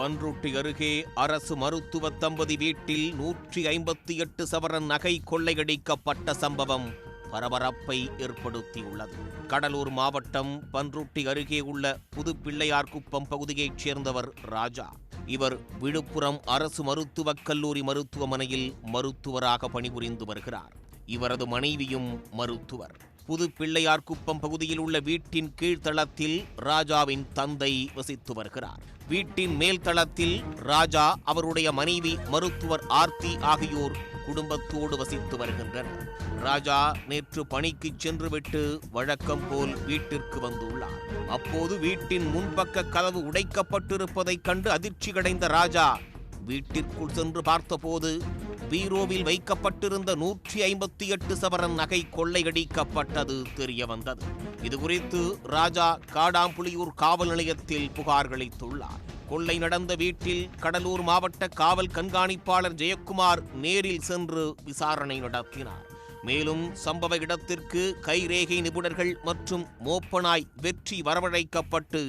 பன்ருட்டி அருகே அரசு மருத்துவ தம்பதி வீட்டில் நூற்றி ஐம்பத்தி எட்டு சவரன் நகை கொள்ளையடிக்கப்பட்ட சம்பவம் பரபரப்பை ஏற்படுத்தியுள்ளது. கடலூர் மாவட்டம் பன்ருட்டி அருகே உள்ள புதுப்பிள்ளையார்குப்பம் பகுதியைச் சேர்ந்தவர் ராஜா. இவர் விழுப்புரம் அரசு மருத்துவக் கல்லூரி மருத்துவமனையில் மருத்துவராக பணிபுரிந்து வருகிறார். இவரது மனைவியும் மருத்துவர். புது பிள்ளையார்குப்பம் பகுதியில் உள்ள வீட்டின் கீழ்த்தளத்தில் ராஜாவின் தந்தை வசித்து வருகிறார். வீட்டின் மேல் தளத்தில் ராஜா அவருடைய மனைவி மருத்துவர் ஆர்த்தி ஆகியோர் குடும்பத்தோடு வசித்து வருகின்றனர். ராஜா நேற்று பணிக்கு சென்றுவிட்டு வழக்கம் போல் வீட்டிற்கு வந்துள்ளார். அப்போது வீட்டின் முன்பக்க கதவு உடைக்கப்பட்டிருப்பதைக் கண்டு அதிர்ச்சியடைந்த ராஜா வீட்டிற்குள் சென்று பார்த்தபோது பீரோவில் வைக்கப்பட்டிருந்த நூற்றி ஐம்பத்தி எட்டு சவரன் நகை கொள்ளையடிக்கப்பட்டது தெரிய வந்தது இது குறித்து ராஜா காடாம்புலியூர் காவல் நிலையத்தில் புகார் அளித்துள்ளார் கொள்ளை நடந்த வீட்டில் கடலூர் மாவட்ட காவல் கண்காணிப்பாளர் ஜெயக்குமார் நேரில் சென்று விசாரணை நடத்தினார். மேலும் சம்பவ இடத்திற்கு கைரேகை நிபுணர்கள் மற்றும் மோப்பனாய் வெற்றி வரவழைக்கப்பட்டு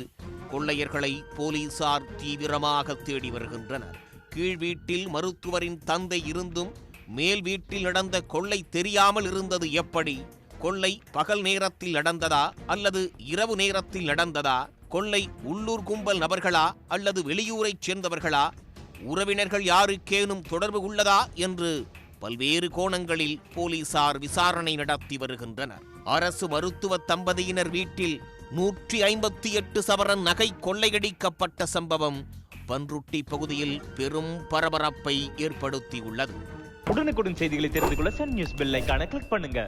கொள்ளையர்களை போலீசார் தீவிரமாக தேடி வருகின்றனர். கீழ் வீட்டில் மருத்துவரின் தந்தை இருந்தும் மேல் வீட்டில் நடந்த கொள்ளை தெரியாமல் இருந்தது எப்படி? கொள்ளை பகல் நேரத்தில் நடந்ததா அல்லது இரவு நேரத்தில் நடந்ததா? கொள்ளை உள்ளூர் கும்பல் நபர்களா அல்லது வெளியூரைச் சேர்ந்தவர்களா? உறவினர்கள் யாருக்கேனும் தொடர்பு உள்ளதா என்று பல்வேறு கோணங்களில் போலீசார் விசாரணை நடத்தி வருகின்றனர். அரசு மருத்துவ தம்பதியினர் வீட்டில் நூற்றி ஐம்பத்தி எட்டு சவரன் நகை கொள்ளையடிக்கப்பட்ட சம்பவம் பன்ருட்டி பகுதியில் பெரும் பரபரப்பை ஏற்படுத்தியுள்ளது. உடனுக்குடன் செய்திகளை தெரிந்து கொள்ள சன் நியூஸ் பெல்லைக்கான கிளிக் பண்ணுங்க.